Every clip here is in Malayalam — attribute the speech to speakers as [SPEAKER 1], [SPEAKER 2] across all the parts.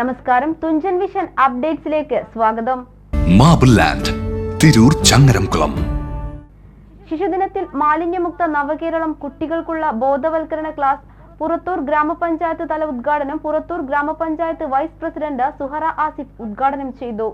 [SPEAKER 1] നമസ്കാരം. തുഞ്ചൻ വിഷൻ അപ്ഡേറ്റ്സിലേക്ക് സ്വാഗതം.
[SPEAKER 2] Marble land Tirur Changaramkulam.
[SPEAKER 1] ശിശുദിനത്തിൽ മാലിന്യമുക്ത നവകേരളം കുട്ടികൾക്കുള്ള ബോധവൽക്കരണ ക്ലാസ് പുറത്തൂർ ഗ്രാമപഞ്ചായത്ത് തല ഉദ്ഘാടനം പുറത്തൂർ ഗ്രാമപഞ്ചായത്ത് വൈസ് പ്രസിഡന്റ് സുഹറ ആസിഫ് ഉദ്ഘാടനം ചെയ്തു.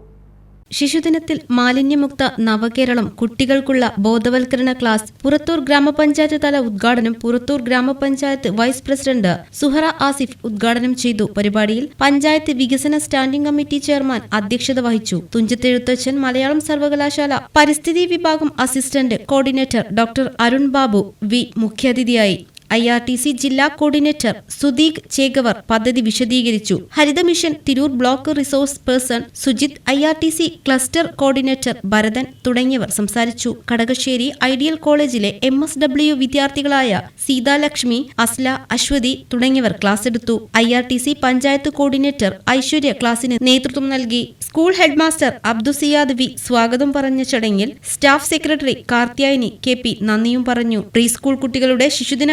[SPEAKER 3] ശിശുദിനത്തിൽ മാലിന്യമുക്ത നവകേരളം കുട്ടികൾക്കുള്ള ബോധവൽക്കരണ ക്ലാസ് പുറത്തൂർ ഗ്രാമപഞ്ചായത്ത് തല ഉദ്ഘാടനം പുറത്തൂർ ഗ്രാമപഞ്ചായത്ത് വൈസ് പ്രസിഡന്റ് സുഹറ ആസിഫ് ഉദ്ഘാടനം ചെയ്തു. പരിപാടിയിൽ പഞ്ചായത്ത് വികസന സ്റ്റാൻഡിംഗ് കമ്മിറ്റി ചെയർമാൻ അധ്യക്ഷത വഹിച്ചു. തുഞ്ചത്തെഴുത്തച്ഛൻ മലയാളം സർവകലാശാല പരിസ്ഥിതി വിഭാഗം assistant coordinator doctor Arun Babu V മുഖ്യാതിഥിയായി. ഐ ആർ ടി സി ജില്ലാ കോർഡിനേറ്റർ സുദീഖ് ചേഗവർ പദ്ധതി വിശദീകരിച്ചു. Haritha mission Tirur block resource person Sujith I R T C cluster coordinator Bharathan തുടങ്ങിയവർ സംസാരിച്ചു. കടകശ്ശേരി ഐഡിയൽ കോളേജിലെ എം എസ് ഡബ്ല്യു വിദ്യാർത്ഥികളായ സീതാലക്ഷ്മി അസ്ല അശ്വതി തുടങ്ങിയവർ ക്ലാസ് എടുത്തു. I R T C panchayat coordinator Aishwarya ക്ലാസിന് നേതൃത്വം നൽകി. സ്കൂൾ ഹെഡ്മാസ്റ്റർ അബ്ദുസിയാദ് വി സ്വാഗതം പറഞ്ഞ ചടങ്ങിൽ staff secretary Karthyayani K P നന്ദിയും പറഞ്ഞു. പ്രീ സ്കൂൾ കുട്ടികളുടെ ശിശുദിന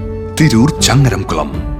[SPEAKER 2] തിരൂർ ചങ്ങരംകുളം.